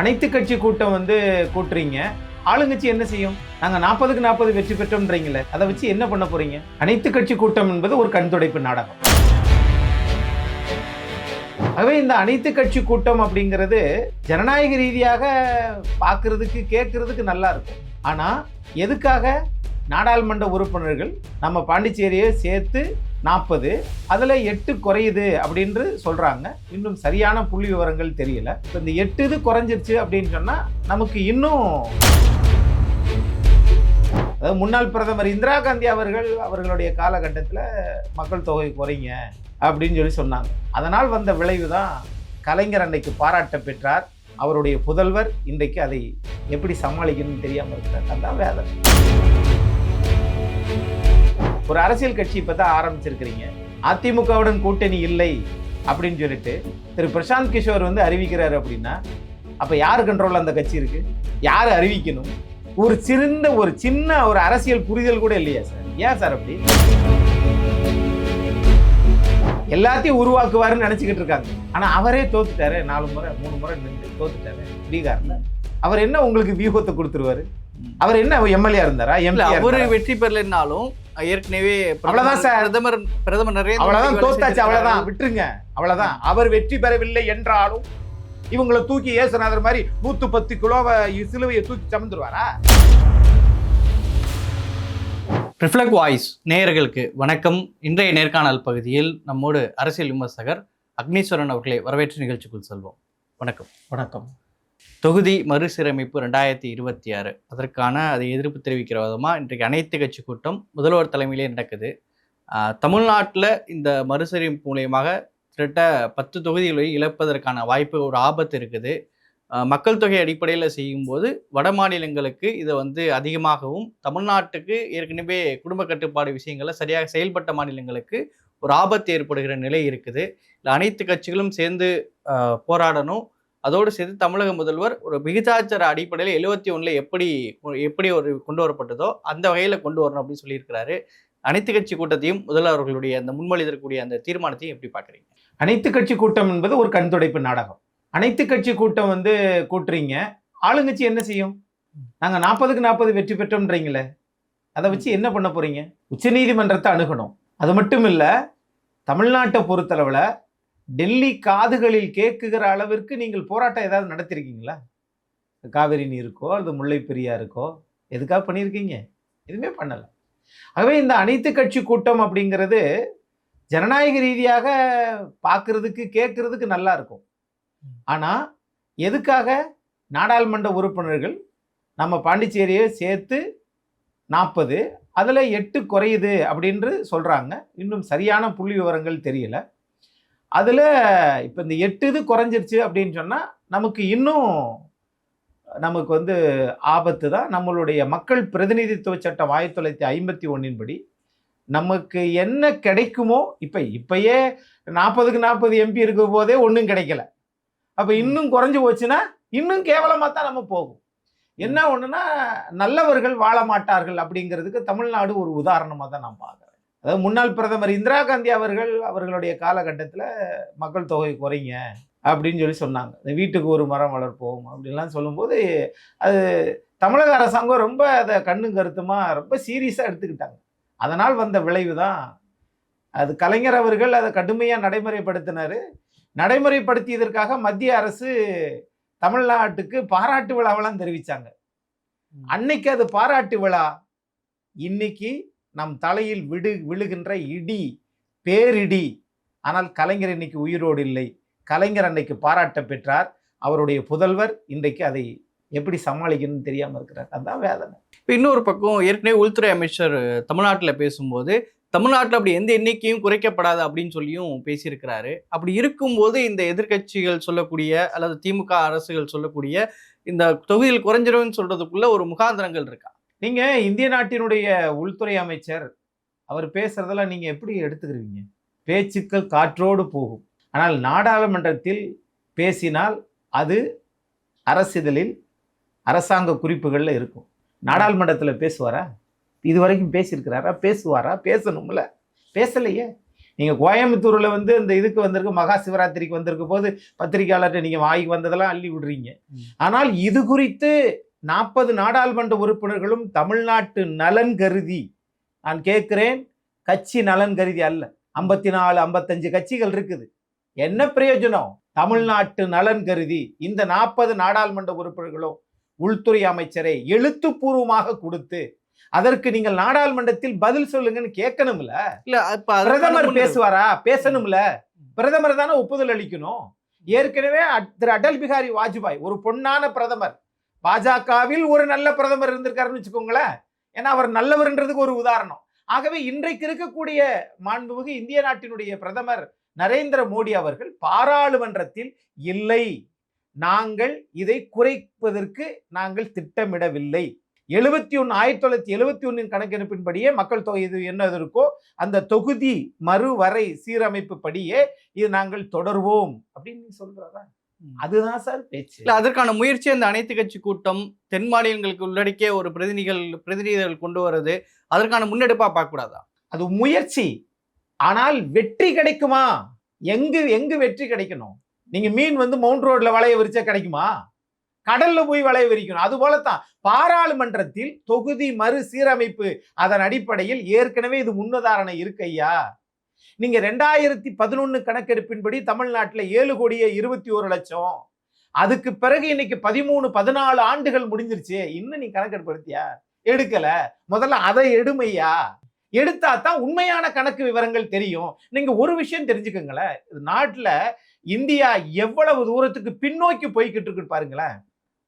அனைத்து கட்சி கூட்டம் வந்து கூட்டுறீங்க. ஆளுங்கட்சி என்ன செய்யும்? நாங்க நாற்பதுக்கு நாற்பது வெற்றி பெற்றோம்ன்றீங்களே அதை வச்சு என்ன பண்ண போறீங்க? அனைத்து கட்சி கூட்டம் என்பது ஒரு கண்துடைப்பு நாடகம். ஆகவே இந்த அனைத்து கட்சி கூட்டம் அப்படிங்கிறது ஜனநாயக ரீதியாக பார்க்கறதுக்கு கேட்கறதுக்கு நல்லா இருக்கும். ஆனால் எதுக்காக நாடாளுமன்ற உறுப்பினர்கள் நம்ம பாண்டிச்சேரியை சேர்த்து நாற்பது அதில் எட்டு குறையுது அப்படின்று சொல்கிறாங்க இன்னும் சரியான புள்ளி விவரங்கள் தெரியல. இப்போ இந்த எட்டு இது குறைஞ்சிருச்சு அப்படின்னு சொன்னால் நமக்கு இன்னும் அதாவது முன்னாள் பிரதமர் இந்திரா காந்தி அவர்கள் அவர்களுடைய காலகட்டத்தில் மக்கள் தொகை குறைங்க அப்படின்னு சொல்லி சொன்னாங்க. அதனால் வந்த விளைவு தான் கலைஞர் அன்னைக்கு பாராட்ட பெற்றார். அவருடைய புதல்வர் இன்றைக்கு அதை எப்படி சமாளிக்கணும்னு தெரியாமல் இருக்கிறார். அதான் வேதனை. ஒரு அரசியல் கட்சி இப்போ தான் ஆரம்பிச்சிருக்கிறீங்க. அதிமுகவுடன் கூட்டணி இல்லை அப்படின்னு சொல்லிட்டு திரு பிரசாந்த் கிஷோர் வந்து அறிவிக்கிறாரு அப்படின்னா அப்போ யார் கண்ட்ரோலில் அந்த கட்சி இருக்கு? யார் அறிவிக்கணும்? ஒரு சிறந்த ஒரு சின்ன ஒரு அரசியல் புரிதல் கூட இல்லையா சார்? ஏன் சார் அப்படி? எல்லாத்தையும் உருவாக்குவாருன்னு நினச்சிக்கிட்டு இருக்காங்க. ஆனால் அவரே தோத்துட்டாரு. நாலு முறை மூணு முறை நின்று தோத்துட்டாரு பீகார்ல. அவர் என்ன உங்களுக்கு வியூகத்தை கொடுத்துருவாரு? அவர் என்ன எம்எல்ஏ இருந்தாரா? எம்எல்ஏ அவரு வெற்றி பெறலைன்னாலும் ஏற்கனவே அவ்வளவுதான் சார். பிரதமர் பிரதமர் நரேந்திர அவ்வளவுதான் தோத்தாச்சு. அவ்வளவுதான். விட்டுருங்க. அவ்வளவுதான். அவர் வெற்றி பெறவில்லை என்றாலும் இவங்களை தூக்கி ஏசுநாதர் மாதிரி நூத்து பத்து கிலோவை சிலுவையை தூக்கி சமந்துருவாரா? ரிஃப்ளெக்ட் வாய்ஸ் நேயர்களுக்கு வணக்கம். இன்றைய நேர்காணல் பகுதியில் நம்மோடு அரசியல் விமர்சகர் அக்னீஸ்வரன் அவர்களை வரவேற்று நிகழ்ச்சிக்குள் செல்வோம். வணக்கம். வணக்கம். தொகுதி மறுசீரமைப்பு ரெண்டாயிரத்தி இருபத்தி ஆறு. அதற்கான அதை எதிர்ப்பு தெரிவிக்கிற விதமாக இன்றைக்கு அனைத்து கட்சி கூட்டம் முதல்வர் தலைமையிலே நடக்குது. தமிழ்நாட்டில் இந்த மறுசீரமைப்பு மூலியமாக கிட்டத்தட்ட பத்து தொகுதிகளை இழப்பதற்கான வாய்ப்பு ஒரு ஆபத்து இருக்குது. மக்கள் தொகை அடிப்படையில் செய்யும்போது வட மாநிலங்களுக்கு இதை வந்து அதிகமாகவும் தமிழ்நாட்டுக்கு ஏற்கனவே குடும்ப கட்டுப்பாடு விஷயங்களை சரியாக செயல்பட்ட மாநிலங்களுக்கு ஒரு ஆபத்து ஏற்படுகிற நிலை இருக்குது. இல்லை அனைத்து கட்சிகளும் சேர்ந்து போராடணும். அதோடு சேர்த்து தமிழக முதல்வர் ஒரு விகிதாச்சார அடிப்படையில் எழுபத்தி ஒன்றில் எப்படி எப்படி ஒரு கொண்டு வரப்பட்டதோ அந்த வகையில் கொண்டு வரணும் அப்படின்னு சொல்லியிருக்கிறாரு. அனைத்து கட்சி கூட்டத்தையும் முதல்வர்களுடைய அவர்களுடைய அந்த முன்மொழிதற்கூடிய அந்த தீர்மானத்தையும் எப்படி பார்க்குறீங்க? அனைத்து கட்சி கூட்டம் என்பது ஒரு கண்துடைப்பு நாடகம். அனைத்து கட்சி கூட்டம் வந்து கூட்டுறீங்க. ஆளுங்கட்சி என்ன செய்யும்? நாங்கள் நாற்பதுக்கு நாற்பது வெற்றி பெற்றோம்ன்றீங்களே. அதை வச்சு என்ன பண்ண போகிறீங்க உச்சநீதிமன்றத்தை அணுகணும். அது மட்டும் இல்லை தமிழ்நாட்டை பொறுத்தளவில் டெல்லி காதுகளில் கேட்குகிற அளவிற்கு நீங்கள் போராட்டம் ஏதாவது நடத்திருக்கீங்களா? காவிரி நீருக்கோ அல்லது முல்லை பெரியாருக்கோ? எதுக்காக பண்ணியிருக்கீங்க? எதுவுமே பண்ணலை. ஆகவே இந்த அனைத்து கட்சி கூட்டம் அப்படிங்கிறது ஜனநாயக ரீதியாக பார்க்கறதுக்கு கேட்குறதுக்கு நல்லா இருக்கும். ஆனால் எதுக்காக நாடாளுமன்ற உறுப்பினர்கள் நம்ம பாண்டிச்சேரியை சேர்த்து நாற்பது அதில் எட்டு குறையுது அப்படின்று சொல்கிறாங்க இன்னும் சரியான புள்ளி விவரங்கள் தெரியல. அதில் இப்போ இந்த எட்டு இது குறைஞ்சிருச்சு அப்படின்னு சொன்னால் நமக்கு இன்னும் நமக்கு வந்து ஆபத்து தான். நம்மளுடைய மக்கள் பிரதிநிதித்துவ சட்டம் ஆயிரத்தி தொள்ளாயிரத்தி ஐம்பத்தி ஒன்றின் படி நமக்கு என்ன கிடைக்குமோ இப்போ இப்பயே நாற்பதுக்கு நாற்பது எம்பி இருக்கும் போதே ஒன்றும் கிடைக்கல. அப்போ இன்னும் குறைஞ்சு போச்சுன்னா இன்னும் கேவலமாக தான் நம்ம போகும். என்ன ஒன்றுனா நல்லவர்கள் வாழ மாட்டார்கள் அப்படிங்கிறதுக்கு தமிழ்நாடு ஒரு உதாரணமாக தான் நான் பார்க்குறேன். அதாவது முன்னாள் பிரதமர் இந்திரா காந்தி அவர்கள் அவர்களுடைய காலகட்டத்தில் மக்கள் தொகை குறைங்க அப்படின்னு சொல்லி சொன்னாங்க. இந்த வீட்டுக்கு ஒரு மரம் வளர்ப்போம் அப்படின்லாம் சொல்லும்போது அது தமிழக அரசாங்கம் ரொம்ப அதை கண்ணும் கருத்துமா ரொம்ப சீரியஸாக எடுத்துக்கிட்டாங்க. அதனால் வந்த விளைவு தான் அது. கலைஞர் அவர்கள் அதை கடுமையாக நடைமுறைப்படுத்தினார். நடைமுறைப்படுத்தியதற்காக மத்திய அரசு தமிழ்நாட்டுக்கு பாராட்டு விழாவெல்லாம் தெரிவித்தாங்க அன்னைக்கு அது பாராட்டு விழா. இன்னைக்கு நம் தலையில் விடு விழுகின்ற இடி பேரிடி. ஆனால் கலைஞர் இன்னைக்கு உயிரோடு இல்லை. கலைஞர் அன்னைக்கு பாராட்ட பெற்றார். அவருடைய புதல்வர் இன்றைக்கு அதை எப்படி சமாளிக்கணும்னு தெரியாமல் இருக்கிறார். அதுதான் வேதனை. இப்போ இன்னொரு பக்கம் ஏற்கனவே உள்துறை அமைச்சர் தமிழ்நாட்டில் பேசும்போது தமிழ்நாட்டில் அப்படி எந்த எண்ணிக்கையும் குறைக்கப்படாது அப்படின்னு சொல்லியும் பேசியிருக்கிறாரு. அப்படி இருக்கும்போது இந்த எதிர்க்கட்சிகள் சொல்லக்கூடிய அல்லது திமுக அரசுகள் சொல்லக்கூடிய இந்த தொகுதியில் குறைஞ்சிரும்னு சொல்றதுக்குள்ள ஒரு முகாந்திரங்கள் இருக்கா? நீங்க இந்திய நாட்டினுடைய உள்துறை அமைச்சர் அவர் பேசுறதெல்லாம் நீங்க எப்படி எடுத்துக்கிறீங்க? பேச்சுக்கள் காற்றோடு போகும். ஆனால் நாடாளுமன்றத்தில் பேசினால் அது அரசிதழில் அரசாங்க குறிப்புகளில் இருக்கும். நாடாளுமன்றத்தில் பேசுவாரா? இது வரைக்கும் பேசியிருக்கிறாரா? பேசுவாரா? பேசணும்ல. பேசலையே. நீங்க கோயம்புத்தூர்ல வந்து இந்த இதுக்கு வந்திருக்கு மகா சிவராத்திரிக்கு வந்திருக்க போது பத்திரிகையாளர்கிட்ட நீங்க வாய்க்கு வந்ததெல்லாம் அள்ளி விடுறீங்க. ஆனால் இது குறித்து நாற்பது நாடாளுமன்ற உறுப்பினர்களும் தமிழ்நாட்டு நலன் கருதி நான் கேட்கிறேன் கட்சி நலன் கருதி அல்ல. ஐம்பத்தி நாலு ஐம்பத்தஞ்சு கட்சிகள் இருக்குது. என்ன பிரயோஜனம்? தமிழ்நாட்டு நலன் கருதி இந்த நாற்பது நாடாளுமன்ற உறுப்பினர்களும் உள்துறை அமைச்சரை எழுத்துப்பூர்வமாக கொடுத்து அதற்கு நீங்கள் நாடாளுமன்றத்தில் பதில் சொல்லுங்கன்னு கேட்கணும்ல? இல்ல பிரதமர் பேசுவாரா? பேசணும்ல. பிரதமர் தானே ஒப்புதல் அளிக்கணும். ஏற்கனவே திரு அடல் பிகாரி வாஜ்பாய் ஒரு பொன்னான பிரதமர். பாஜகவில் ஒரு நல்ல பிரதமர் இருந்திருக்காருன்னு வச்சுக்கோங்களேன். ஏன்னா அவர் நல்லவர்ன்றதுக்கு ஒரு உதாரணம். ஆகவே இன்றைக்கு இருக்கக்கூடிய மாண்புமிகு இந்திய நாட்டினுடைய பிரதமர் நரேந்திர மோடி அவர்கள் பாராளுமன்றத்தில் இல்லை. நாங்கள் இதை குறைப்பதற்கு நாங்கள் திட்டமிடவில்லை. எழுபத்தி ஒன்று ஆயிரத்தி தொள்ளாயிரத்தி எழுபத்தி ஒன்றின் கணக்கெடுப்பின்படியே மக்கள் தொகை இது என்ன இருக்கோ அந்த தொகுதி மறுவரை சீரமைப்பு படியே இது நாங்கள் தொடர்வோம். அப்படின்னு சொல்கிறதா சொல்றாரா அதுதான் சார் பேச்சு. இல்ல அதற்கான முயற்சி அந்த அனைத்து கட்சி கூட்டம் தென் மாநிலங்களுக்கு உள்ளடக்கிய ஒரு பிரதிநிதிகள் பிரதிநிதிகள் கொண்டு வர்றது அதற்கான முன்னெடுப்பா பார்க்க கூடாதா அது முயற்சி. ஆனால் வெற்றி கிடைக்குமா? எங்கு எங்கு வெற்றி கிடைக்கணும்? நீங்க மீன் வந்து மவுண்ட் ரோட்ல வளைய விரிச்சா கிடைக்குமா? கடல்ல போய் வளைய விரிக்கணும். அது போலத்தான் பாராளுமன்றத்தில் தொகுதி மறு சீரமைப்பு அதன் அடிப்படையில் ஏற்கனவே இது முன்னுதாரணை இருக்கு ஐயா. நீங்க ரெண்டாயிரத்தி பதினொன்னு கணக்கெடுப்பின்படி தமிழ்நாட்டுல ஏழு கோடியே இருபத்தி ஒரு லட்சம். அதுக்கு பிறகு இன்னைக்கு பதிமூணு பதினாலு ஆண்டுகள் முடிஞ்சிருச்சு. இன்னும் நீ கணக்கெடுப்படுத்தியா? எடுக்கல. முதல்ல அதை எடுமையா? எடுத்தா தான் உண்மையான கணக்கு விவரங்கள் தெரியும். நீங்க ஒரு விஷயம் தெரிஞ்சுக்கோங்களேன். இது நாட்டுல இந்தியா எவ்வளவு தூரத்துக்கு பின்னோக்கி போய்கிட்டு இருக்குன்னு பாருங்களேன்.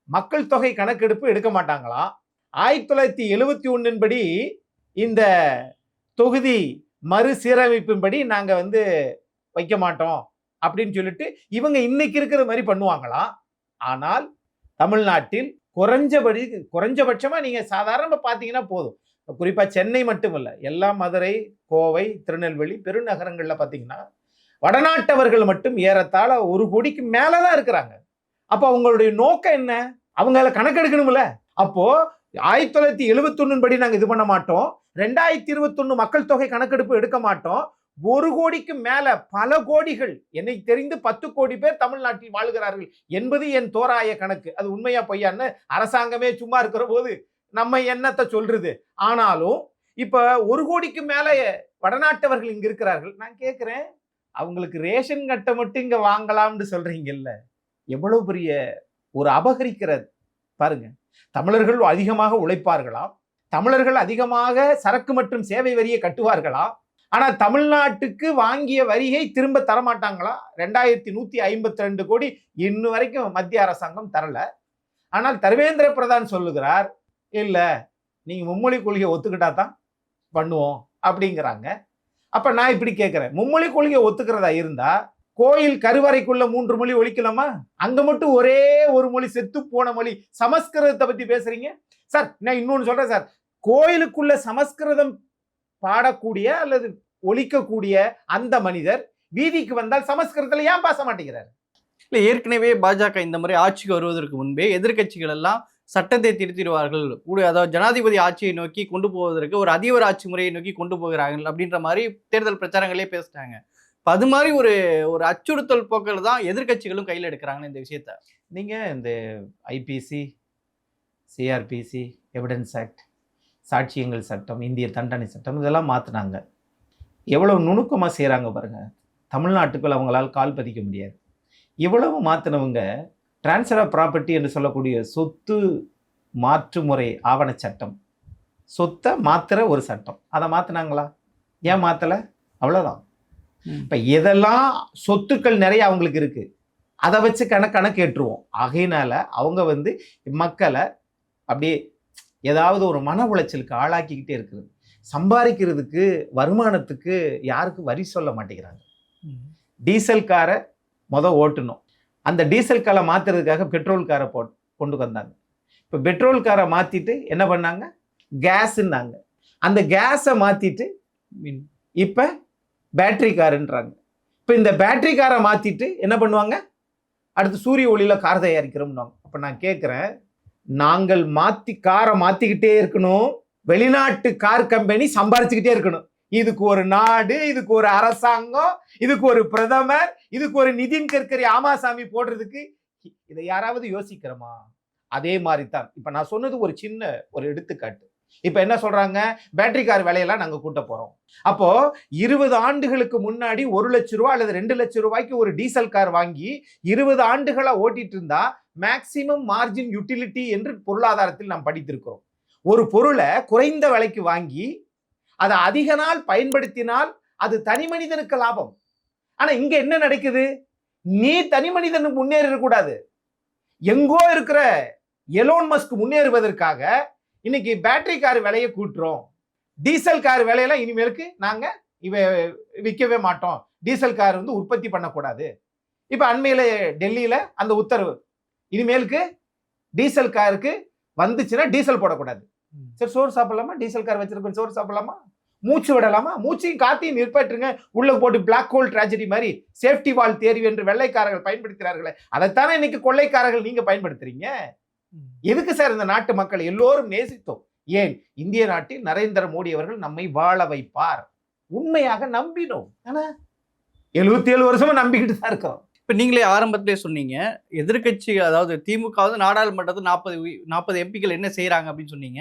மக்கள் தொகை கணக்கெடுப்பு எடுக்க மாட்டாங்களாம். ஆயிரத்தி தொள்ளாயிரத்தி எழுவத்தி ஒன்றின்படி இந்த தொகுதி மறுசீரமைப்பின்படி நாங்கள் வந்து வைக்க மாட்டோம் அப்படின்னு சொல்லிட்டு இவங்க இன்னைக்கு இருக்கிற மாதிரி பண்ணுவாங்களாம். ஆனால் தமிழ்நாட்டில் குறைஞ்சபடி குறைஞ்சபட்சமாக நீங்கள் சாதாரணமாக பார்த்தீங்கன்னா போதும். குறிப்பாக சென்னை மட்டும் இல்லை எல்லா மதுரை கோவை திருநெல்வேலி பெருநகரங்களில் பார்த்தீங்கன்னா வடநாட்டவர்கள் மட்டும் ஏறத்தாழ ஒரு கோடிக்கு மேலே தான் இருக்கிறாங்க. அப்போ அவங்களுடைய நோக்கம் என்ன? அவங்கள கணக்கெடுக்கணும்ல. அப்போது ஆயிரத்தி தொள்ளாயிரத்தி எழுபத்தொன்னு படி இது பண்ண மாட்டோம். ரெண்டாயிரத்தி இருபத்தொன்னு மக்கள் தொகை கணக்கெடுப்பு எடுக்க மாட்டோம். ஒரு கோடிக்கு மேல பல கோடிகள் என்னை தெரிந்து பத்து கோடி பேர் தமிழ்நாட்டில் வாழ்கிறார்கள் என்பது என் தோராய கணக்கு. அது உண்மையா பொய்யான்னு அரசாங்கமே சும்மா இருக்கிற போது நம்ம என்னத்தை சொல்றது? ஆனாலும் இப்ப ஒரு கோடிக்கு மேல வடநாட்டவர்கள் இங்க இருக்கிறார்கள். நான் கேட்கிறேன் அவங்களுக்கு ரேஷன் கட்டை மட்டும் இங்க வாங்கலாம்னு சொல்றீங்கல்ல எவ்வளவு பெரிய ஒரு அபகரிக்கிறது பாருங்க. தமிழர்கள் அதிகமாக உழைப்பார்களாம். தமிழர்கள் அதிகமாக சரக்கு மற்றும் சேவை வரியை கட்டுவார்களா? ஆனால் தமிழ்நாட்டுக்கு வாங்கிய வரியை திரும்ப தரமாட்டாங்களா? ரெண்டாயிரத்தி நூற்றி ஐம்பத்தி ரெண்டு கோடி இன்னும் வரைக்கும் மத்திய அரசாங்கம் தரல. ஆனால் தர்மேந்திர பிரதான் சொல்லுகிறார் இல்லை நீங்கள் மும்மொழி கொள்கையை ஒத்துக்கிட்டா தான் பண்ணுவோம் அப்படிங்கிறாங்க. அப்போ நான் இப்படி கேட்குறேன் மும்மொழி கொள்கையை ஒத்துக்கிறதா இருந்தால் கோயில் கருவறைக்குள்ள மூன்று மொழி ஒழிக்கலாமா? அங்க மட்டும் ஒரே ஒரு மொழி செத்து போன மொழி. சமஸ்கிருதத்தை பத்தி பேசுறீங்க? சார் நான் இன்னொன்னு சொல்றேன் சார். கோயிலுக்குள்ள சமஸ்கிருதம் பாடக்கூடிய அல்லது ஒழிக்கக்கூடிய அந்த மனிதர் வீதிக்கு வந்தால் சமஸ்கிருதத்துல ஏன் பேச மாட்டேங்கிறார்? இல்ல ஏற்கனவே பாஜக இந்த முறை ஆட்சிக்கு வருவதற்கு முன்பே எதிர்க்கட்சிகள் எல்லாம் சட்டத்தை திருத்திடுவார்கள். கூட அதாவது ஜனாதிபதி ஆட்சியை நோக்கி கொண்டு போவதற்கு ஒரு அதிபர் ஆட்சி முறையை நோக்கி கொண்டு போகிறார்கள் அப்படின்ற மாதிரி தேர்தல் பிரச்சாரங்களே பேசிட்டாங்க. இப்ப அது மாதிரி ஒரு ஒரு அச்சுறுத்தல் போக்கில் தான் எதிர்க்கட்சிகளும் கையில் எடுக்கிறாங்க இந்த விஷயத்த. நீங்க இந்த ஐபிசி சிஆர்பிசி எவிடன்ஸ் ஆக்ட் சாட்சியங்கள் சட்டம் இந்திய தண்டனை சட்டம் இதெல்லாம் மாற்றினாங்க எவ்வளவு நுணுக்கமாக செய்கிறாங்க பாருங்க. தமிழ்நாட்டுக்குள்ள அவங்களால் கால் பதிக்க முடியாது. இவ்வளவு மாற்றினவங்க டிரான்ஸ்ஃபர் ஆஃப் ப்ராப்பர்ட்டி என்று சொல்லக்கூடிய சொத்து மாற்று முறை ஆவண சட்டம். சொத்தை மாத்துற ஒரு சட்டம். அதை மாற்றினாங்களா ஏன் மாற்றலை அவ்வளோதான். இப்போ எதெல்லாம் சொத்துக்கள் நிறைய அவங்களுக்கு இருக்கு. அதை வச்சு கண கணக்கேற்றுவோம் ஆகையினால அவங்க வந்து மக்களை அப்படியே ஏதாவது ஒரு மன உளைச்சலுக்கு ஆளாக்கிக்கிட்டே இருக்குது. சம்பாதிக்கிறதுக்கு வருமானத்துக்கு யாருக்கு வரி சொல்ல மாட்டேங்கிறாங்க. டீசல் காரை முத ஓட்டணும். அந்த டீசல் காரை மாத்துறதுக்காக பெட்ரோல் காரை போட் கொண்டு வந்தாங்க. இப்போ பெட்ரோல் காரை மாத்திட்டு என்ன பண்ணாங்க? கேஸுன்னாங்க. அந்த கேஸை மீன். இப்போ பேட்டரி காருன்றாங்க. இப்போ இந்த பேட்டரி காரை மாத்திட்டு என்ன பண்ணுவாங்க? அடுத்து சூரிய ஒளியில கார் தயாரிக்கிறோம்னாங்க அப்போ நான் கேட்குறேன் நாங்கள் மாத்தி காரை மாத்திக்கிட்டே இருக்கணும். வெளிநாட்டு கார் கம்பெனி சம்பாரிச்சுக்கிட்டே இருக்கணும். இதுக்கு ஒரு நாடு இதுக்கு ஒரு அரசாங்கம் இதுக்கு ஒரு பிரதமர் இதுக்கு ஒரு நிதின் கட்கரி ஆமாசாமி போடுறதுக்கு இதை யாராவது யோசிக்கிறோமா? அதே மாதிரி தான் இப்போ நான் சொன்னது ஒரு சின்ன ஒரு எடுத்துக்காட்டு. இப்போ என்ன சொல்றாங்க? பேட்டரி கார் விலையெல்லாம் நாங்கள் கூட்ட போறோம். அப்போ இருபது ஆண்டுகளுக்கு முன்னாடி ஒரு லட்ச ரூபா அல்லது ரெண்டு லட்சம் ரூபாய்க்கு ஒரு டீசல் கார் வாங்கி இருபது ஆண்டுகளாக ஓட்டிட்டு இருந்தா மேக்சிமம் மார்ஜின் யூட்டிலிட்டி என்று பொருளாதாரத்தில் நாம் படித்திருக்கிறோம். ஒரு பொருளை குறைந்த விலைக்கு வாங்கி அதை அதிக நாள் பயன்படுத்தினால் அது தனி மனிதனுக்கு லாபம். ஆனால் இங்கே என்ன நடக்குது? நீ தனி மனிதனுக்கு முன்னேறக்கூடாது எங்கோ இருக்கிற எலோன் மஸ்க் முன்னேறுவதற்காக இன்னைக்கு பேட்டரி கார் விலையை கூட்டுறோம். டீசல் கார் விலையெல்லாம் இனிமேலுக்கு நாங்கள் இவ விற்கவே மாட்டோம். டீசல் கார் வந்து உற்பத்தி பண்ணக்கூடாது. இப்போ அண்மையில் டெல்லியில் அந்த உத்தரவு இனிமேலுக்கு டீசல் காருக்கு வந்துச்சுன்னா டீசல் போடக்கூடாது. சரி சோறு சாப்பிடலாமா? டீசல் கார் வச்சிருக்கோம் சோறு சாப்பிடலாமா? மூச்சு விடலாமா? மூச்சையும் காத்தையும் நிற்பாட்டுருங்க உள்ள போட்டு பிளாக் ஹோல் tragedy மாதிரி சேஃப்டி வால் தேர்வு என்று வெள்ளைக்காரர்கள் பயன்படுத்துகிறார்களே அதைத்தானே இன்னைக்கு கொள்ளைக்காரர்கள் நீங்க பயன்படுத்துறீங்க? எதுக்கு சார் இந்த நாட்டு மக்கள் எல்லோரும் நேசித்தோம்? ஏன்? இந்திய நாட்டில் நரேந்திர மோடி அவர்கள் நம்மை வாழ வைப்பார். உண்மையாக நம்பினோம். ஆனா எழுபத்தி ஏழு வருஷமா நம்பிக்கிட்டு தான் இருக்கிறோம் இப்போ நீங்களே ஆரம்பத்திலே சொன்னீங்க எதிர்க்கட்சி அதாவது திமுக வந்து நாடாளுமன்றத்தில் நாற்பது நாற்பது எம்பிக்கள் என்ன செய்கிறாங்க அப்படின்னு சொன்னீங்க.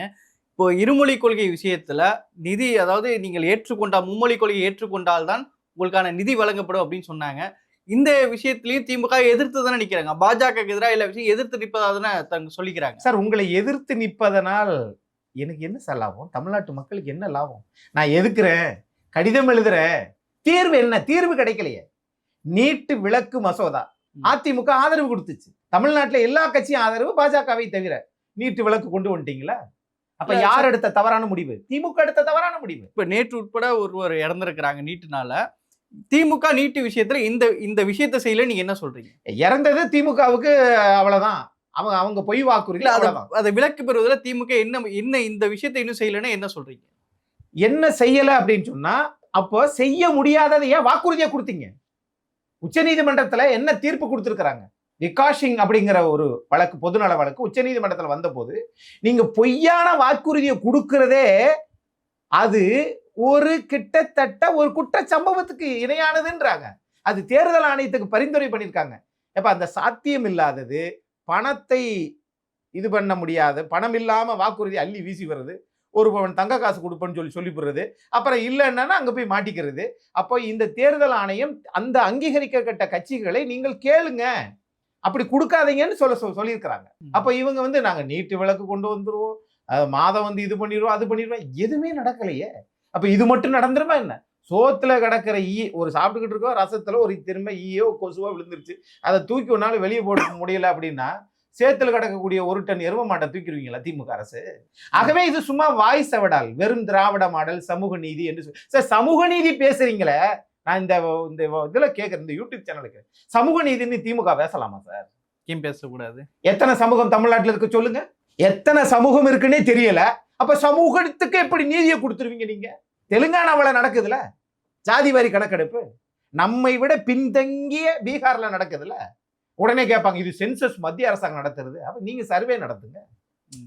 இப்போ இருமொழி கொள்கை விஷயத்தில் நிதி அதாவது நீங்கள் ஏற்றுக்கொண்டால் மும்மொழி கொள்கையை ஏற்றுக்கொண்டால்தான் உங்களுக்கான நிதி வழங்கப்படும் அப்படின்னு சொன்னாங்க. இந்த விஷயத்திலையும் திமுக எதிர்த்து தானே நிற்கிறாங்க பாஜக எதிராக எல்லா விஷயம் எதிர்த்து நிற்பதாக தானே தங்க சொல்லிக்கிறாங்க. சார் உங்களை எதிர்த்து நிற்பதனால் எனக்கு என்ன சார் லாபம்? தமிழ்நாட்டு மக்களுக்கு என்ன லாபம்? நான் எதுக்குறேன்? கடிதம் எழுதுறேன்? தீர்வு என்ன? தீர்வு கிடைக்கலையே. நீட்டு விளக்கு மசோதா. அதிமுக ஆதரவு கொடுத்துச்சு. தமிழ்நாட்டுல எல்லா கட்சியும் ஆதரவு பாஜகவை தவிர நீட்டு விளக்கு கொண்டு வந்துட்டீங்களா? அப்ப யார் எடுத்த தவறான முடிவு? திமுக எடுத்த தவறான முடிவு. இப்ப நேற்று உட்பட ஒருவர் இறந்திருக்கிறாங்க நீட்டுனால. திமுக நீட்டு விஷயத்துல இந்த இந்த விஷயத்தை செய்யல நீங்க என்ன சொல்றீங்க? இறந்தது திமுகவுக்கு அவ்வளவுதான். அவங்க அவங்க பொய் வாக்குறுதி அதை விலக்கு பெறுவதில் திமுக என்ன என்ன இந்த விஷயத்தை இன்னும் செய்யலைன்னா என்ன சொல்றீங்க? என்ன செய்யல அப்படின்னு சொன்னா அப்போ செய்ய முடியாததை ஏன் வாக்குறுதியா கொடுத்தீங்க? உச்சநீதிமன்றத்தில் என்ன தீர்ப்பு கொடுத்துருக்குறாங்க? விகாஷிங் அப்படிங்கிற ஒரு வழக்கு பொதுநல வழக்கு உச்சநீதிமன்றத்தில் வந்தபோது நீங்கள் பொய்யான வாக்குறுதியை கொடுக்கறதே அது ஒரு கிட்டத்தட்ட ஒரு குற்ற சம்பவத்துக்கு இணையானதுன்றாங்க. அது தேர்தல் ஆணையத்துக்கு பரிந்துரை பண்ணியிருக்காங்க. எப்போ அந்த சாத்தியம் இல்லாதது பணத்தை இது பண்ண முடியாது பணம் இல்லாமல் வாக்குறுதி அள்ளி வீசி வருது ஒரு பவன் தங்க காசு கொடுப்பேன்னு சொல்லி சொல்லி போடுறது அப்புறம் இல்லைன்னா அங்க போய் மாட்டிக்கிறது. அப்போ இந்த தேர்தல் ஆணையம் அந்த அங்கீகரிக்கப்பட்ட கட்சிகளை நீங்கள் கேளுங்க. அப்படி கொடுக்காதீங்கன்னு சொல்ல சொல் சொல்லியிருக்கிறாங்க. அப்போ இவங்க வந்து நாங்க நீட்டு விளக்கு கொண்டு வந்துருவோம். அஹ் மாதம் வந்து இது பண்ணிடுவோம் அது பண்ணிடுவோம் எதுவுமே நடக்கலையே. அப்ப இது மட்டும் நடந்துருமா என்ன? சோத்துல கிடக்கிற ஈ ஒரு சாப்பிட்டுக்கிட்டு இருக்கோம் ரசத்துல ஒரு திரும்ப ஈயோ கொசுவோ விழுந்துருச்சு. அதை தூக்கி ஒன்னால வெளியே போட முடியல அப்படின்னா சேத்துல கிடக்கக்கூடிய ஒரு டன் எரும மாட்டை தூக்கிடுவீங்களா திமுக அரசு? ஆகவே இது சும்மா வாய் சவடால் வெறும் திராவிட மாடல் சமூக நீதி என்று சொல்லி- சார் சமூக நீதி பேசுறீங்களே? நான் இந்த இந்த இதுல கேட்கறேன் இந்த யூடியூப் சேனலுக்கு சமூக நீதின்னு திமுக பேசலாமா சார்? ஏன் பேசக்கூடாது? எத்தனை சமூகம் தமிழ்நாட்டுல இருக்கு சொல்லுங்க. எத்தனை சமூகம் இருக்குன்னே தெரியல. அப்ப சமூகத்துக்கு எப்படி நீதியை கொடுத்துருவீங்க நீங்க? தெலுங்கானாவில் நடக்குதுல? ஜாதி வாரி கணக்கெடுப்பு. நம்மை விட பின்தங்கிய பீகார்ல நடக்குதுல? உடனே கேட்பாங்க இது சென்சஸ் மத்திய அரசாங்கம் நடத்துறது. அப்ப நீங்க சர்வே நடத்துங்க.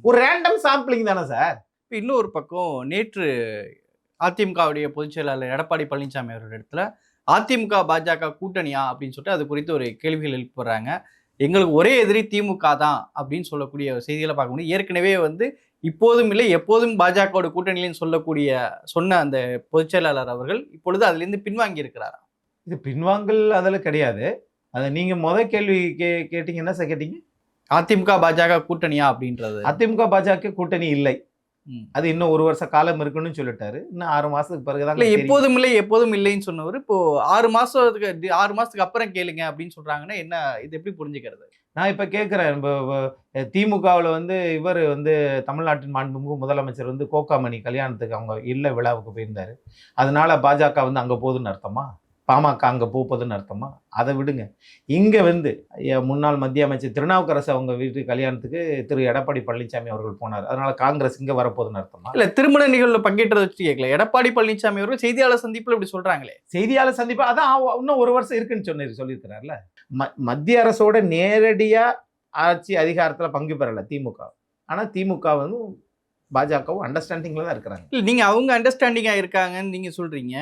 ஒரு ரேண்டம் சாம்பிளிங் தானே சார்? இப்போ இன்னொரு பக்கம் நேற்று அதிமுகவுடைய பொதுச் செயலாளர் எடப்பாடி பழனிசாமி அவர்கள் இடத்துல அதிமுக பாஜக கூட்டணியா அப்படின்னு சொல்லிட்டு அது குறித்து ஒரு கேள்விகள் எழுப்புறாங்க. எங்களுக்கு ஒரே எதிரி திமுக தான் அப்படின்னு சொல்லக்கூடிய செய்திகளை பார்க்க முடியும். ஏற்கனவே வந்து இப்போதும் இல்லை எப்போதும் பாஜகவோட கூட்டணியிலும் சொல்லக்கூடிய சொன்ன அந்த பொதுச் செயலாளர் அவர்கள் இப்பொழுது அதிலிருந்து பின்வாங்கி இருக்கிறார் இது பின்வாங்கல் அதில் கிடையாது. அதை நீங்க முத கேள்வி கே கேட்டீங்க என்ன சார் கேட்டீங்க? அதிமுக பாஜக கூட்டணியா அப்படின்றது. அதிமுக பாஜக கூட்டணி இல்லை. அது இன்னும் ஒரு வருஷ காலம் இருக்குன்னு சொல்லிட்டாரு. இன்னும் ஆறு மாசத்துக்கு பிறகுதான் இல்ல. எப்போதும் இல்லை எப்போதும் இல்லைன்னு சொன்னவர். இப்போ ஆறு மாசத்துக்கு ஆறு மாசத்துக்கு அப்புறம் கேளுங்க அப்படின்னு சொல்றாங்கன்னா என்ன இது எப்படி புரிஞ்சுக்கிறது? நான் இப்ப கேட்கிறேன் இப்போ திமுகவில் வந்து இவர் வந்து தமிழ்நாட்டின் மாண்புமிகு முதலமைச்சர் வந்து கோகாமணி கல்யாணத்துக்கு அவங்க இல்ல விழாவுக்கு போயிருந்தாரு. அதனால பாஜக வந்து அங்க போகுதுன்னு அர்த்தமா? பாமக அங்க போகுதுன்னு அர்த்தமா? அதை விடுங்க. இங்க வந்து ஐயா, முன்னாள் மத்திய அமைச்சர் திருநாவுக்கரசு அவங்க வீட்டு கல்யாணத்துக்கு திரு. எடப்பாடி பழனிசாமி அவர்கள் போனார். அதனால காங்கிரஸ் இங்க வரப்போகுதுன்னு அர்த்தமா? இல்ல திருமண நிகழ்வுல பங்கேற்றதை வச்சு கேட்கல எடப்பாடி பழனிசாமி அவர்கள் செய்தியாளர் சந்திப்புல இப்படி சொல்றாங்களே. செய்தியாளர் சந்திப்பு அதான் இன்னும் ஒரு வருஷம் இருக்குன்னு சொன்னார் சொல்லியிருக்கிறார்ல. ம மத்திய அரசோட நேரடியா ஆட்சி அதிகாரத்துல பங்கு பெறல திமுக. ஆனா திமுக வந்து பாஜகவும் அண்டர்ஸ்டாண்டிங்ல தான் இருக்கிறாங்க. இல்ல நீங்க அவங்க அண்டர்ஸ்டாண்டிங்கா இருக்காங்கன்னு நீங்க சொல்றீங்க.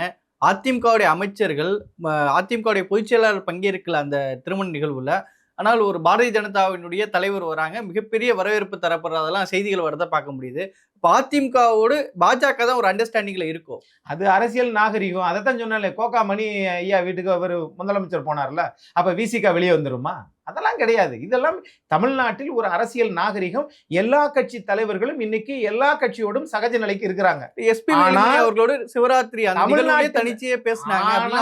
அதிமுகவுடைய அமைச்சர்கள் அதிமுகவுடைய பொதுச்செயலாளர் பங்கேற்கல அந்த திருமண நிகழ்வுல. ஆனால் ஒரு பாரதிய ஜனதாவினுடைய தலைவர் வராங்க. மிகப்பெரிய வரவேற்பு தரப்படுறதெல்லாம் செய்திகள் வரதை பார்க்க முடியுது. இப்போ அதிமுகவோடு பாஜக தான் ஒரு அண்டர்ஸ்டாண்டிங்கில் இருக்கும். அது அரசியல் நாகரிகம். அதை தான் சொன்னாலே கோகா மணி ஐயா வீட்டுக்கு அவர் முதலமைச்சர் போனார்ல. அப்போ விசிகா வெளியே வந்துருமா? அதெல்லாம் கிடையாது. இதெல்லாம் தமிழ்நாட்டில் ஒரு அரசியல் நாகரிகம். எல்லா கட்சி தலைவர்களும் இன்னைக்கு எல்லா கட்சியோடும் சகஜ நிலைக்கு இருக்கிறாங்க. எஸ்பி அவர்களோடு சிவராத்திரி தமிழ்நாட்டு- தனிச்சையே பேசினாங்க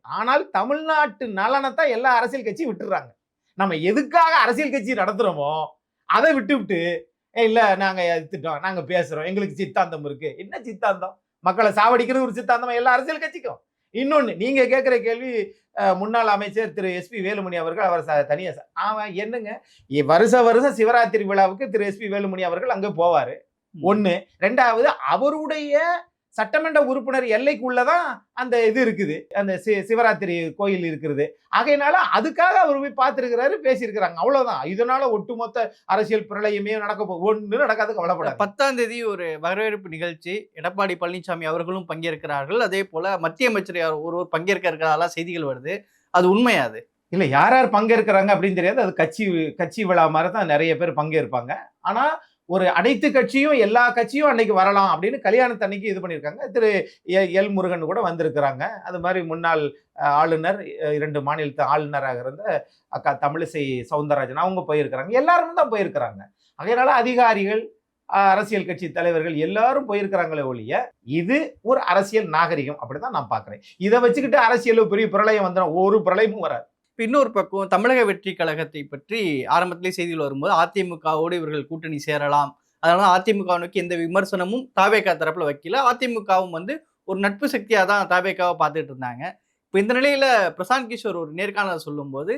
ஆனால் தமிழ்நாட்டு நலனை எல்லா அரசியல் கட்சியும் விட்டுறாங்க நம்ம எதுக்காக அரசியல் கட்சி நடத்துறோமோ அதை விட்டு விட்டு "ஏய், இல்ல நாங்க எடுத்துட்டோம் நாங்க பேசுறோம் எங்களுக்கு சித்தாந்தம் இருக்கு. என்ன சித்தாந்தம்? மக்களை சாவடிக்கிறது ஒரு சித்தாந்தம் எல்லா அரசியல் கட்சிக்கும்? இன்னொன்னு நீங்க கேட்கிற கேள்வி முன்னாள் அமைச்சர் திரு எஸ்பி வேலுமணி அவர்கள் அவர் ச- தனியா ச- அவன் என்னங்க? வருஷ வருஷம் சிவராத்திரி விழாவுக்கு திரு எஸ்பி வேலுமணி அவர்கள் அங்க போவாரு. ஒண்ணு. ரெண்டாவது அவருடைய சட்டமன்ற உறுப்பினர் எல்லைக்குள்ளதான் அந்த இது இருக்குது. அந்த சி- சிவராத்திரி கோயில் இருக்கிறது ஆகையினால அதுக்காக அவர் போய் பார்த்திருக்கிறாரு பேசியிருக்கிறாங்க. அவ்வளவுதான். இதனால ஒட்டுமொத்த அரசியல் பிரளயமே நடக்க ஒண்ணு நடக்காது கவலைப்படாது பத்தாம் தேதி ஒரு வரவேற்பு நிகழ்ச்சி எடப்பாடி பழனிசாமி அவர்களும் பங்கேற்கிறார்கள். அதே போல மத்திய அமைச்சர் ஒருவர் பங்கேற்க இருக்கிறதா செய்திகள் வருது. அது உண்மையா அது? இல்ல யார் யார் பங்கேற்கிறாங்க அப்படின்னு தெரியாது. அது கட்சி கட்சி விழா மாதிரி தான் நிறைய பேர் பங்கேற்பாங்க. ஆனா ஒரு அனைத்து கட்சியும் எல்லா கட்சியும் அன்னைக்கு வரலாம் அப்படின்னு கல்யாணத்து அன்னைக்கு இது பண்ணியிருக்காங்க. திரு எ- எல் முருகன் கூட வந்திருக்கிறாங்க. அது மாதிரி முன்னாள் ஆளுநர் இரண்டு மாநிலத்து ஆளுநராக இருந்த அக்கா தமிழிசை சவுந்தரராஜன் அவங்க போயிருக்கிறாங்க. எல்லாரும் தான் போயிருக்கிறாங்க. அதனால அதிகாரிகள் அரசியல் கட்சி தலைவர்கள் எல்லாரும் போயிருக்கிறாங்களே ஒழிய இது ஒரு அரசியல் நாகரிகம் அப்படிதான் நான் பார்க்குறேன். இதை வச்சுக்கிட்டு அரசியல் பெரிய பிரளயம் வந்துடும் ஒரு பிரளயமும் வராது. இப்போ இன்னொரு பக்கம் தமிழக வெற்றி கழகத்தை பற்றி ஆரம்பத்திலே செய்திகள் வரும்போது அதிமுகவோடு இவர்கள் கூட்டணி சேரலாம். அதனால அதிமுக நோக்கி எந்த விமர்சனமும் தாவேகா தரப்புல வைக்கல. அதிமுகவும் வந்து ஒரு நட்பு சக்தியாக தான் தாவேகாவை பார்த்துட்டு இருந்தாங்க. இப்போ இந்த நிலையில பிரசாந்த் கிஷோர் ஒரு நேர்காணல் சொல்லும்போது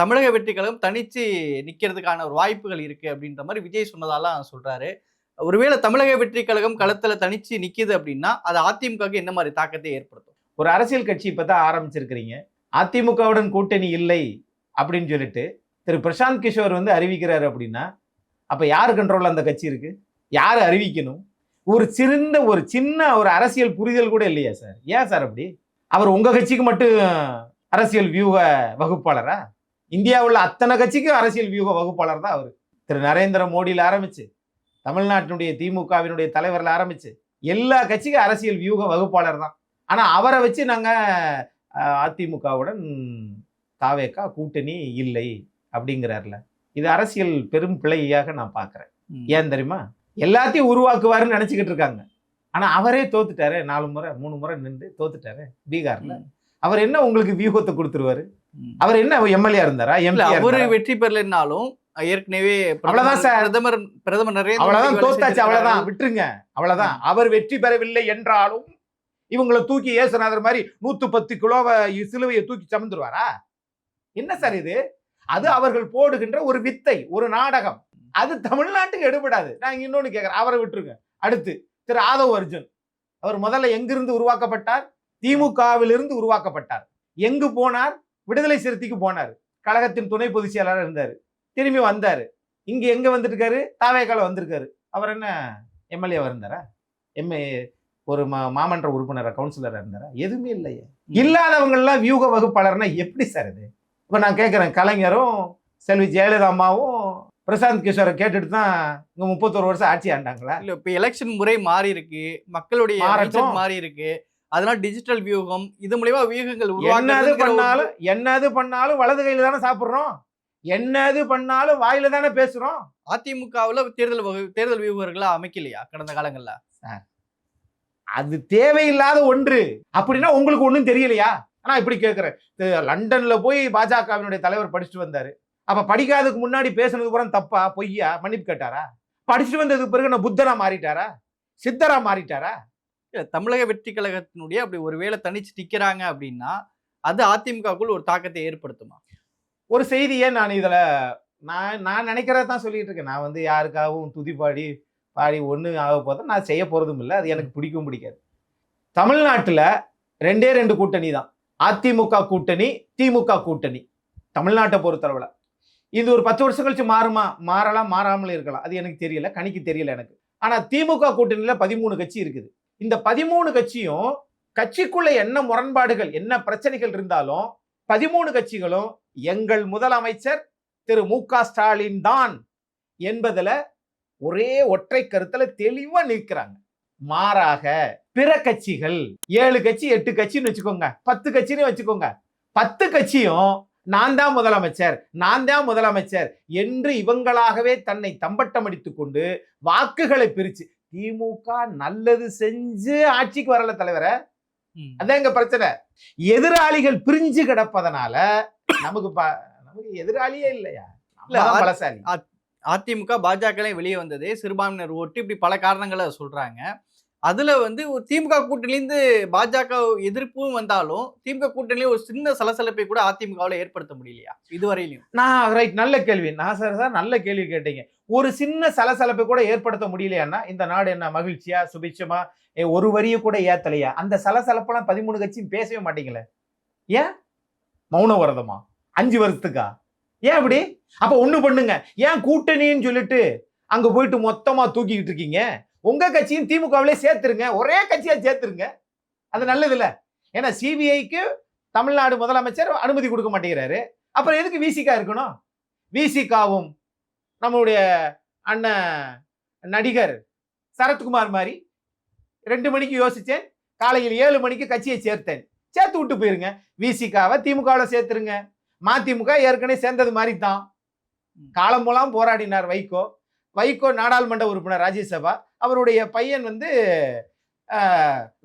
தமிழக வெற்றி கழகம் தனிச்சு நிக்கிறதுக்கான ஒரு வாய்ப்புகள் இருக்கு அப்படின்ற மாதிரி விஜய் சொன்னதாலாம் சொல்றாரு. ஒருவேளை தமிழக வெற்றி கழகம் களத்துல தனிச்சு நிக்குது அப்படின்னா அது அதிமுகவுக்கு என்ன மாதிரி தாக்கத்தை ஏற்படுத்தும்? ஒரு அரசியல் கட்சி இப்பதான் ஆரம்பிச்சிருக்கிறீங்க. அதிமுகவுடன் கூட்டணி இல்லை அப்படின்னு சொல்லிட்டு திரு பிரசாந்த் கிஷோர் வந்து அறிவிக்கிறாரு அப்படின்னா அப்போ யார் கண்ட்ரோலில் அந்த கட்சி இருக்குது யார் அறிவிக்கணும்? ஒரு சிறந்த ஒரு சின்ன ஒரு அரசியல் புரிதல் கூட இல்லையா சார்? ஏன் சார் அப்படி? அவர் உங்கள் கட்சிக்கு மட்டும் அரசியல் வியூக வகுப்பாளரா? இந்தியாவில் அத்தனை கட்சிக்கும் அரசியல் வியூக வகுப்பாளர் தான் அவர். திரு நரேந்திர மோடியில் ஆரம்பித்து தமிழ்நாட்டினுடைய திமுகவினுடைய தலைவரில் ஆரம்பித்து எல்லா கட்சிக்கும் அரசியல் வியூக வகுப்பாளர் தான். ஆனால் அவரை வச்சு நாங்கள் அதிமுகவுடன் தாவேக்கா கூட்டணி இல்லை அப்படிங்கிறார்ல. இது அரசியல் பெரும் பிழையாக நான் பார்க்கிறேன். ஏன் தெரியுமா? எல்லாத்தையும் உருவாக்குவாருன்னு நினைச்சுக்கிட்டு இருக்காங்க. ஆனா அவரே தோத்துட்டாரு நாலு முறை மூணு முறை நின்று தோத்துட்டாரு பீகார்ல. அவர் என்ன உங்களுக்கு வியூகத்தை கொடுத்துருவாரு. அவர் என்ன எம்எல்ஏ இருந்தாரா? எம்பி அவரு வெற்றி பெறலைன்னாலும் ஏற்கனவே அவ்வளவுதான் சார். பிரதமர் பிரதமர் நரேந்திர அவ்வளவுதான் தோத்தாச்சு அவ்வளவுதான். விட்டுருங்க. அவ்வளவுதான். அவர் வெற்றி பெறவில்லை என்றாலும் இவங்களை தூக்கி ஏசுநாதர் மாதிரி நூத்து பத்து கிலோவை சிலுவையை தூக்கி சமந்துருவாரா? என்ன சார் இது? அது அவர்கள் போடுகின்ற ஒரு வித்தை ஒரு நாடகம். அது தமிழ்நாட்டுக்கு எடுபடாது. நான் இன்னொன்னு கேட்கறேன் அவரை விட்டுருங்க. அடுத்து திரு ஆதவ் அர்ஜுன். அவர் முதல்ல எங்கிருந்து உருவாக்கப்பட்டார்? திமுகவிலிருந்து உருவாக்கப்பட்டார். எங்கு போனார்? விடுதலை சிறுத்தைக்கு போனார். கழகத்தின் துணை பொதுச் செயலாளர் இருந்தார். திரும்பி வந்தாரு. இங்க எங்க வந்துருக்காரு? தாவேக்கால வந்திருக்காரு. அவர் என்ன எம்எல்ஏ இருந்தாரா? எம்ஏ ஒரு மா மாமன்ற உறுப்பினரா கவுன்சிலரா இருந்தாரா? எதுவுமே இல்லையே. இல்லாதவங்க எல்லாம் வியூக வகுப்பாளர்னா எப்படி சார் இது? இப்ப நான் கேட்கிறேன் கலைஞரும் செல்வி ஜெயலலிதா அம்மாவும் பிரசாந்த் கிஷோரை கேட்டுட்டு தான் இங்க முப்பத்தொரு வருஷம் ஆட்சி ஆண்டாங்களா? இல்ல இப்ப எலெக்ஷன் முறை மாறி இருக்கு. மக்களுடைய மாறட்டும். mindset மாறி இருக்கு. அதனால டிஜிட்டல் வியூகம் இது மூலியமா வியூகங்கள் என்னது உருவாக்குறதுங்கிற ஒரு- பண்ணாலும் என்னது பண்ணாலும் வலது கையில தானே சாப்பிடுறோம்? என்னது பண்ணாலும் வாயில தானே பேசுறோம்? அதிமுகவுல தேர்தல் வகு- தேர்தல் வியூகர்களா அமைக்கலையா கடந்த காலங்கள்ல? அது தேவையில்லாத ஒன்று. அப்படின்னா உங்களுக்கு ஒண்ணும் தெரியலையா? ஆனா இப்படி கேட்கிறேன் லண்டன்ல போய் பாஜகவினுடைய தலைவர் படிச்சுட்டு வந்தாரு. அப்ப படிக்காததுக்கு முன்னாடி பேசுனது பூரா தப்பா பொய்யா? மன்னிப்பு கேட்டாரா? படிச்சுட்டு வந்ததுக்கு பிறகு நான் புத்தரா மாறிட்டாரா? சித்தரா மாறிட்டாரா? இல்ல தமிழக வெற்றி கழகத்தினுடைய அப்படி ஒருவேளை தனிச்சு நிக்கிறாங்க அப்படின்னா அது அதிமுகவுக்குள் ஒரு தாக்கத்தை ஏற்படுத்துமா? ஒரு செய்தியை நான் இதுல நான் நான் நினைக்கிறத தான் சொல்லிட்டு இருக்கேன். நான் வந்து யாருக்காகவும் துதி பாடி ஒன்று ஆக போதும் நான் செய்ய போகிறதும் இல்லை. அது எனக்கு பிடிக்கவும் பிடிக்காது. தமிழ்நாட்டில் ரெண்டே ரெண்டு கூட்டணி தான். அதிமுக கூட்டணி திமுக கூட்டணி. தமிழ்நாட்டை பொறுத்தளவில். இது ஒரு பத்து வருஷம் கழிச்சு மாறுமா? மாறலாம் மாறாமல் இருக்கலாம். அது எனக்கு தெரியல கணிக்கு தெரியல எனக்கு. ஆனால் திமுக கூட்டணியில் பதிமூணு கட்சி இருக்குது. இந்த பதிமூணு கட்சியும் கட்சிக்குள்ள என்ன முரண்பாடுகள் என்ன பிரச்சனைகள் இருந்தாலும் பதிமூணு கட்சிகளும் எங்கள் முதலமைச்சர் திரு மு க ஸ்டாலின் தான் என்பதில் ஒரே ஒற்றை கருத்துல தெளிவா நிற்கிறாங்க மாறாக பிற கட்சிகள் ஏழு கட்சி எட்டு கட்சின்னு வச்சுக்கோங்க. பத்து கட்சின்னு வச்சுக்கோங்க. பத்து கட்சியும் நான் தான் முதலமைச்சர் நான் தான் முதலமைச்சர் என்று இவங்களாகவே தன்னை தம்பட்டம் அடித்துக் கொண்டு வாக்குகளை பிரிச்சு திமுக நல்லது செஞ்சு ஆட்சிக்கு வரல தலைவரை. அதான் எங்க பிரச்சனை. எதிராளிகள் பிரிஞ்சு கிடப்பதனால நமக்கு நமக்கு எதிராளியே இல்லையா? பலசாலி. அதிமுக பாஜகலையும் வெளியே வந்தது. சிறுபான்மையினர் ஓட்டு. இப்படி பல காரணங்களை சொல்கிறாங்க அதில் வந்து ஒரு திமுக கூட்டணிலேருந்து பாஜக எதிர்ப்பும் வந்தாலும் திமுக கூட்டணியிலேயே ஒரு சின்ன சலசலப்பை கூட அதிமுகவில் ஏற்படுத்த முடியலையா? இதுவரையிலையும் நான் ரைட் நல்ல கேள்வி. நான் சார் சார் நல்ல கேள்வி கேட்டீங்க. ஒரு சின்ன சலசலப்பை கூட ஏற்படுத்த முடியலையான்னா இந்த நாடு என்ன மகிழ்ச்சியா சுபிட்சமா ஏ, ஒரு வரியை கூட ஏத்தலையா? அந்த சலசலப்பெல்லாம் பதிமூணு கட்சியும் பேசவே மாட்டீங்களே? ஏன்? மௌன விரதமா? அஞ்சு வருஷத்துக்கா? ஏன் அப்படி? அப்ப ஒண்ணு பண்ணுங்க. ஏன் கூட்டணின்னு சொல்லிட்டு அங்க போயிட்டு மொத்தமா தூக்கிக்கிட்டு இருக்கீங்க? உங்க கட்சியும் திமுகவிலே சேர்த்துருங்க. ஒரே கட்சியா சேர்த்துருங்க. அது நல்லது இல்ல ஏன்னா சிபிஐக்கு தமிழ்நாடு முதலமைச்சர் அனுமதி கொடுக்க மாட்டேங்கிறாரு. அப்புறம் எதுக்கு விசிகா இருக்கணும்? விசிகாவும் நம்மளுடைய அண்ணன் நடிகர் சரத்குமார் மாதிரி ரெண்டு மணிக்கு யோசித்தேன் காலையில் ஏழு மணிக்கு கட்சியை சேர்த்தேன். சேர்த்து விட்டு போயிருங்க. விசிகாவை திமுகவில் சேர்த்துருங்க. மதிமுக ஏற்கனவே சேர்ந்தது மாதிரி தான் காலம்பூலாம் போராடினார் வைகோ. வைகோ நாடாளுமன்ற உறுப்பினர் ராஜ்யசபா. அவருடைய பையன் வந்து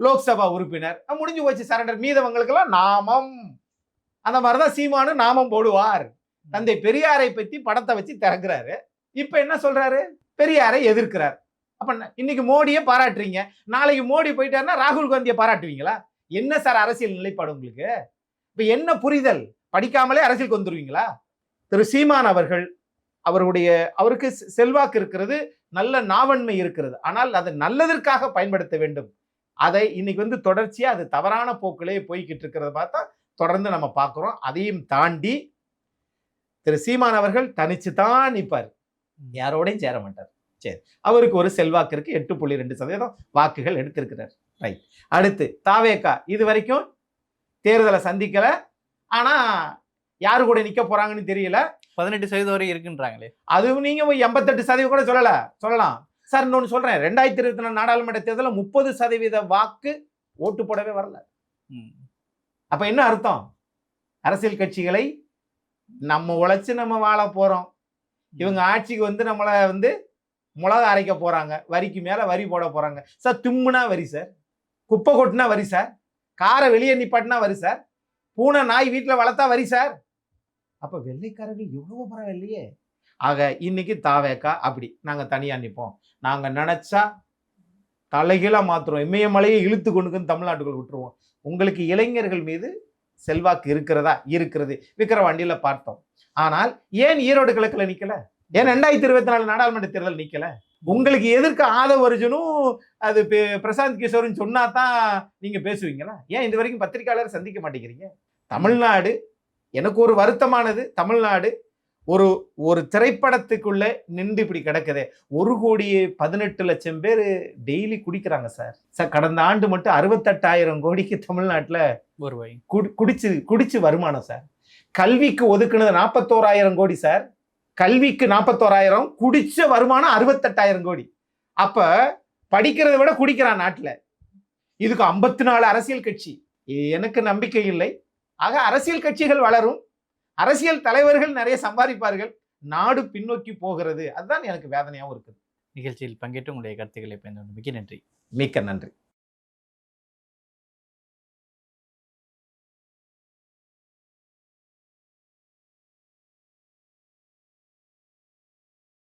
லோக்சபா உறுப்பினர். முடிஞ்சு போச்சு சரண்டர். மீதவங்களுக்கெல்லாம் நாமம். அந்த மாதிரிதான் சீமானு நாமம் போடுவார். தந்தை பெரியாரை பத்தி படத்தை வச்சு திறக்கிறாரு. இப்ப என்ன சொல்றாரு? பெரியாரை எதிர்க்கிறார். அப்ப இன்னைக்கு மோடியை பாராட்டுறீங்க. நாளைக்கு மோடி போயிட்டாருன்னா ராகுல் காந்தியை பாராட்டுவீங்களா? என்ன சார் அரசியல் நிலைப்பாடு உங்களுக்கு? இப்ப என்ன புரிதல்? படிக்காமலே அரசியலுக்கு வந்துருவீங்களா? திரு சீமான் அவர்கள் அவருடைய அவருக்கு செல்வாக்கு இருக்கிறது நல்ல நாவன்மை இருக்கிறது. ஆனால் அது நல்லதற்காக பயன்படுத்த வேண்டும். அதை இன்னைக்கு வந்து தொடர்ச்சியாக அது தவறான போக்கிலே போய்கிட்டு இருக்கிறத பார்த்தா தொடர்ந்து நம்ம பார்க்குறோம். அதையும் தாண்டி திரு சீமான் அவர்கள் தனிச்சு தான் நிற்பார் யாரோடையும் சேர மாட்டார். சரி அவருக்கு ஒரு செல்வாக்கு இருக்கு. எட்டு புள்ளி ரெண்டு சதவீதம் வாக்குகள் எடுத்திருக்கிறார். ரைட் அடுத்து தாவேக்கா இது வரைக்கும் தேர்தலை சந்திக்கலை. ஆனா யாரு கூட நிக்க போறாங்கன்னு தெரியல. பதினெட்டு சதவீதம் வரை இருக்குன்றாங்களே. அதுவும் நீங்க எண்பத்தெட்டு சதவீதம் கூட சொல்லல. சொல்லலாம். சார் இன்னொன்னு சொல்றேன். ரெண்டாயிரத்தி இருபத்தி நாலு நாடாளுமன்ற தேர்தலில் முப்பது சதவீத வாக்கு ஓட்டு போடவே வரல. அப்ப என்ன அர்த்தம்? அரசியல் கட்சிகளை நம்ம உழைச்சு நம்ம வாழ போறோம். இவங்க ஆட்சிக்கு வந்து நம்மளை வந்து மிளகா அரைக்க போறாங்க. வரிக்கு மேல வரி போட போறாங்க. சார் தும்முனா வரி சார். குப்பை கொட்டினா வரி சார். காரை வெளியே நிப்பாட்டினா வரி சார். பூனை நாய் வீட்டில் வளர்த்தா வரி சார். அப்போ வெள்ளைக்காரர்கள் எவ்வளோ பரவாயில்லையே. ஆக இன்னைக்கு தாவேக்கா அப்படி. நாங்கள் தனியாக நிற்போம் நாங்கள் நினச்சா தலைகீழாக மாற்றுறோம் இமயமலையை இழுத்து கொண்டுக்குன்னு தமிழ்நாட்டுக்குள் விட்டுருவோம். உங்களுக்கு இளைஞர்கள் மீது செல்வாக்கு இருக்கிறதா? இருக்கிறது. விக்கிரவாண்டியில பார்த்தோம். ஆனால் ஏன் ஈரோடு கிழக்கில் நிற்கலை ஏன் ரெண்டாயிரத்தி இருபத்தி நாலு நாடாளுமன்ற தேர்தல் நிற்கலை உங்களுக்கு எதிர்க்க ஆதவ அர்ஜுனும் அது பிரசாந்த் கிஷோர்னு சொன்னா தான் நீங்கள் பேசுவீங்களா? ஏன் இது வரைக்கும் பத்திரிகையாளர் சந்திக்க மாட்டேங்கிறீங்க? தமிழ்நாடு எனக்கு ஒரு வருத்தமானது. தமிழ்நாடு ஒரு ஒரு திரைப்படத்துக்குள்ள நின்று இப்படி கிடக்குதே. ஒரு கோடியே பதினெட்டு லட்சம் பேர் டெய்லி குடிக்கிறாங்க சார் சார் கடந்த ஆண்டு மட்டும் அறுபத்தெட்டாயிரம் கோடிக்கு தமிழ்நாட்டுல வருவாய் குடி- குடிச்சு குடிச்சு வருமானம் சார் கல்விக்கு ஒதுக்குனது நாற்பத்தோராயிரம் கோடி சார் கல்விக்கு நாற்பத்தோராயிரம் குடிச்ச வருமானம் அறுபத்தெட்டாயிரம் கோடி. அப்ப படிக்கிறதை விட குடிக்கிறான் நாட்டுல. இதுக்கு ஐம்பத்தி நாலு அரசியல் கட்சி. எனக்கு நம்பிக்கை இல்லை. ஆக அரசியல் கட்சிகள் வளரும். அரசியல் தலைவர்கள் நிறைய சம்பாதிப்பார்கள். நாடு பின்னோக்கி போகிறது. அதுதான் எனக்கு வேதனையாகவும் இருக்குது. நிகழ்ச்சியில் பங்கேற்று உங்களுடைய கருத்துக்களை பயந்து மிக்க நன்றி. மிக்க நன்றி.